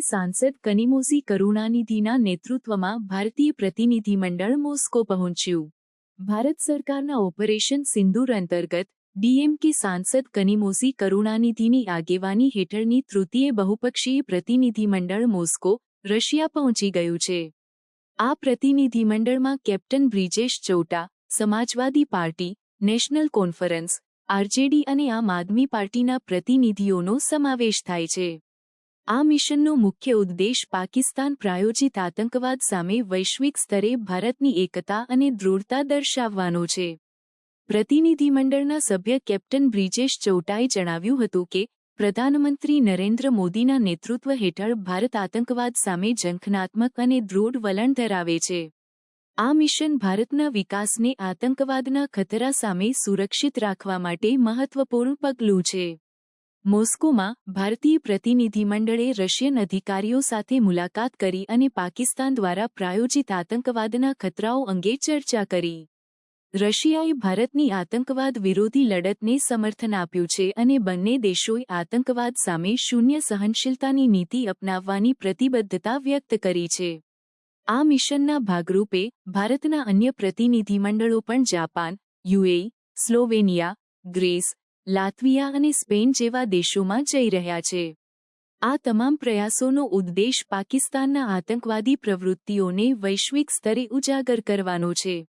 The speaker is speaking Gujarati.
સાંસદ કનિમોઝી કરુણાનિધિના નેતૃત્વમાં ભારતીય પ્રતિનિધિમંડળ મોસ્કો પહોંચ્યું. ભારત સરકારના ઓપરેશન સિંદૂર અંતર્ગત ડીએમકે સાંસદ કનિમોઝી કરુણાનિધિની આગેવાની હેઠળની તૃતીય બહુપક્ષીય પ્રતિનિધિમંડળ મોસ્કો, રશિયા પહોંચી ગયું છે. આ પ્રતિનિધિમંડળમાં captain Brijesh Chowta, Samajwadi party, national conference, RJD અને આમ આદમી પાર્ટીના પ્રતિનિધિઓનો સમાવેશ થાય છે. આ મિશનનો મુખ્ય ઉદ્દેશ પાકિસ્તાન પ્રાયોજિત આતંકવાદ સામે વૈશ્વિક સ્તરે ભારતની એકતા અને દૃઢતા દર્શાવવાનો છે. પ્રતિનિધિમંડળના સભ્ય કેપ્ટન બ્રિજેશ ચૌટાએ જણાવ્યું હતું કે, પ્રધાનમંત્રી નરેન્દ્ર મોદીના નેતૃત્વ હેઠળ ભારત આતંકવાદ સામે ઝંખનાત્મક અને દૃઢ વલણ ધરાવે છે. આ મિશન ભારતના વિકાસને આતંકવાદના ખતરા સામે સુરક્ષિત રાખવા માટે મહત્વપૂર્ણ પગલું છે. મોસ્કોમાં ભારતીય પ્રતિનિધિમંડળે રશિયન અધિકારીઓ સાથે મુલાકાત કરી અને પાકિસ્તાન દ્વારા પ્રાયોજિત આતંકવાદના ખતરાઓ અંગે ચર્ચા કરી. રશિયાએ ભારતની આતંકવાદ વિરોધી લડતને સમર્થન આપ્યું છે અને બંને દેશોએ આતંકવાદ સામે શૂન્ય સહનશીલતાની નીતિ અપનાવવાની પ્રતિબદ્ધતા વ્યક્ત કરી છે. આ મિશનના ભાગરૂપે ભારતના અન્ય પ્રતિનિધિમંડળો પણ Japan, UAE, Slovenia, Greece Latvia અને સ્પેન જેવા દેશોમાં જઈ રહ્યા છે. આ તમામ પ્રયાસોનો ઉદ્દેશ પાકિસ્તાનના આતંકવાદી પ્રવૃત્તિઓને વૈશ્વિક સ્તરે ઉજાગર કરવાનો છે.